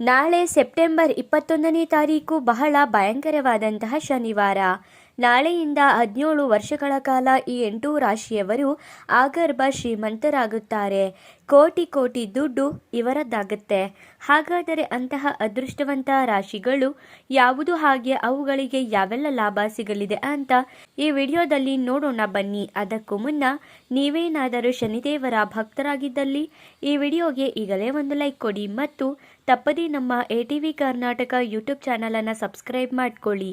ನಾಳೆ ಸೆಪ್ಟೆಂಬರ್ ಇಪ್ಪತ್ತೊಂದನೇ ತಾರೀಕು ಬಹಳ ಭಯಂಕರವಾದಂತಹ ಶನಿವಾರ. ನಾಳೆಯಿಂದ ಹದಿನೇಳು ವರ್ಷಗಳ ಕಾಲ ಈ ಎಂಟು ರಾಶಿಯವರು ಆಗರ್ಭ ಶ್ರೀಮಂತರಾಗುತ್ತಾರೆ. ಕೋಟಿ ಕೋಟಿ ದುಡ್ಡು ಇವರದ್ದಾಗುತ್ತೆ. ಹಾಗಾದರೆ ಅಂತಹ ಅದೃಷ್ಟವಂತ ರಾಶಿಗಳು ಯಾವುದು ಹಾಗೆ ಅವುಗಳಿಗೆ ಯಾವೆಲ್ಲ ಲಾಭ ಸಿಗಲಿದೆ ಅಂತ ಈ ವಿಡಿಯೋದಲ್ಲಿ ನೋಡೋಣ ಬನ್ನಿ. ಅದಕ್ಕೂ ಮುನ್ನ ನೀವೇನಾದರೂ ಶನಿದೇವರ ಭಕ್ತರಾಗಿದ್ದಲ್ಲಿ ಈ ವಿಡಿಯೋಗೆ ಈಗಲೇ ಒಂದು ಲೈಕ್ ಕೊಡಿ ಮತ್ತು ತಪ್ಪದೇ ನಮ್ಮ A T V Karnataka YouTube ಚಾನಲನ್ನು ಸಬ್ಸ್ಕ್ರೈಬ್ ಮಾಡಿಕೊಳ್ಳಿ.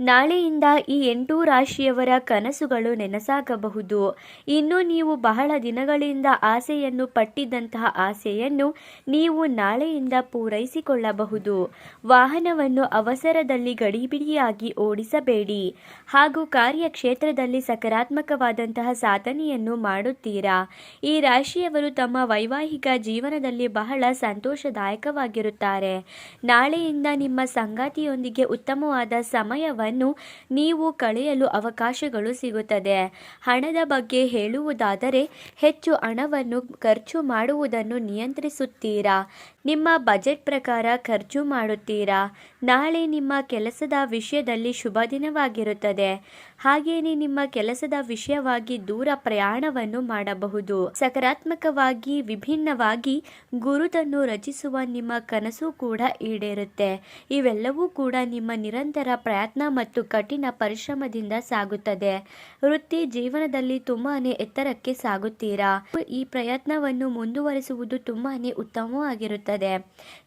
ನಾಳೆಯಿಂದ ಈ ಎಂಟು ರಾಶಿಯವರ ಕನಸುಗಳು ನೆನಸಾಗಬಹುದು. ಇನ್ನು ನೀವು ಬಹಳ ದಿನಗಳಿಂದ ಆಸೆಯನ್ನು ಪಟ್ಟಿದ್ದಂತಹ ಆಸೆಯನ್ನು ನೀವು ನಾಳೆಯಿಂದ ಪೂರೈಸಿಕೊಳ್ಳಬಹುದು. ವಾಹನವನ್ನು ಅವಸರದಲ್ಲಿ ಗಡಿಬಿಡಿಯಾಗಿ ಓಡಿಸಬೇಡಿ. ಹಾಗೂ ಕಾರ್ಯಕ್ಷೇತ್ರದಲ್ಲಿ ಸಕಾರಾತ್ಮಕವಾದಂತಹ ಸಾಧನೆಯನ್ನು ಮಾಡುತ್ತೀರಾ? ಈ ರಾಶಿಯವರು ತಮ್ಮ ವೈವಾಹಿಕ ಜೀವನದಲ್ಲಿ ಬಹಳ ಸಂತೋಷದಾಯಕವಾಗಿರುತ್ತಾರೆ. ನಾಳೆಯಿಂದ ನಿಮ್ಮ ಸಂಗಾತಿಯೊಂದಿಗೆ ಉತ್ತಮವಾದ ಸಮಯವನ್ನು ನೀವು ಕಳೆಯಲು ಅವಕಾಶಗಳು ಸಿಗುತ್ತದೆ. ಹಣದ ಬಗ್ಗೆ ಹೇಳುವುದಾದರೆ, ಹೆಚ್ಚು ಹಣವನ್ನು ಖರ್ಚು ಮಾಡುವುದನ್ನು ನಿಯಂತ್ರಿಸುತ್ತೀರಾ? ನಿಮ್ಮ ಬಜೆಟ್ ಪ್ರಕಾರ ಖರ್ಚು ಮಾಡುತ್ತೀರಾ? ನಾಳೆ ನಿಮ್ಮ ಕೆಲಸದ ವಿಷಯದಲ್ಲಿ ಶುಭ ದಿನವಾಗಿರುತ್ತದೆ. ಹಾಗೆಯೇ ನಿಮ್ಮ ಕೆಲಸದ ವಿಷಯವಾಗಿ ದೂರ ಪ್ರಯಾಣವನ್ನು ಮಾಡಬಹುದು. ಸಕಾರಾತ್ಮಕವಾಗಿ, ವಿಭಿನ್ನವಾಗಿ ಗುರುತನ್ನು ರಚಿಸುವ ನಿಮ್ಮ ಕನಸು ಕೂಡ ಈಡೇರುತ್ತೆ. ಇವೆಲ್ಲವೂ ಕೂಡ ನಿಮ್ಮ ನಿರಂತರ ಪ್ರಯತ್ನ ಮತ್ತು ಕಠಿಣ ಪರಿಶ್ರಮದಿಂದ ಸಾಗುತ್ತದೆ. ವೃತ್ತಿ ಜೀವನದಲ್ಲಿ ತುಂಬಾನೇ ಎತ್ತರಕ್ಕೆ ಸಾಗುತ್ತೀರಾ? ಈ ಪ್ರಯತ್ನವನ್ನು ಮುಂದುವರಿಸುವುದು ತುಂಬಾನೇ ಉತ್ತಮವಾಗಿರುತ್ತದೆ.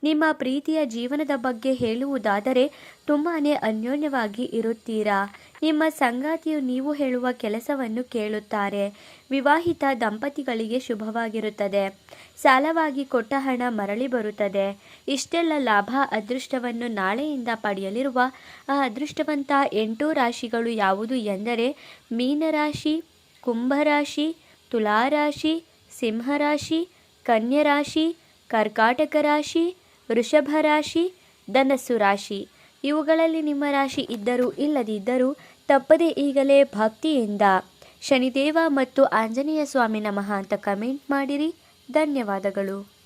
ನಿಮ್ಮ ಪ್ರೀತಿಯ ಜೀವನದ ಬಗ್ಗೆ ಹೇಳುವುದಾದರೆ, ತುಂಬಾನೇ ಅನ್ಯೋನ್ಯವಾಗಿ ಇರುತ್ತೀರಾ? ನಿಮ್ಮ ಸಂಗಾತಿಯು ನೀವು ಹೇಳುವ ಕೆಲಸವನ್ನು ಕೇಳುತ್ತಾರೆ. ವಿವಾಹಿತ ದಂಪತಿಗಳಿಗೆ ಶುಭವಾಗಿರುತ್ತದೆ. ಸಾಲವಾಗಿ ಕೊಟ್ಟ ಹಣ ಮರಳಿ ಬರುತ್ತದೆ. ಇಷ್ಟೆಲ್ಲ ಲಾಭ, ಅದೃಷ್ಟವನ್ನು ನಾಳೆಯಿಂದ ಪಡೆಯಲಿರುವ ಆ ಅದೃಷ್ಟವಂತ ಎಂಟು ರಾಶಿಗಳು ಯಾವುದು ಎಂದರೆ ಮೀನರಾಶಿ, ಕುಂಭರಾಶಿ, ತುಲಾರಾಶಿ, ಸಿಂಹರಾಶಿ, ಕನ್ಯರಾಶಿ, ಕರ್ಕಾಟಕ ರಾಶಿ, ವೃಷಭ ರಾಶಿ, ಧನಸ್ಸು ರಾಶಿ. ಇವುಗಳಲ್ಲಿ ನಿಮ್ಮ ರಾಶಿ ಇದ್ದರೂ ಇಲ್ಲದಿದ್ದರೂ ತಪ್ಪದೆ ಈಗಲೇ ಭಕ್ತಿಯಿಂದ. ಶನಿದೇವ ಮತ್ತು ಆಂಜನೇಯ ಸ್ವಾಮಿ ನಮಃ ಅಂತ ಕಮೆಂಟ್ ಮಾಡಿರಿ. ಧನ್ಯವಾದಗಳು.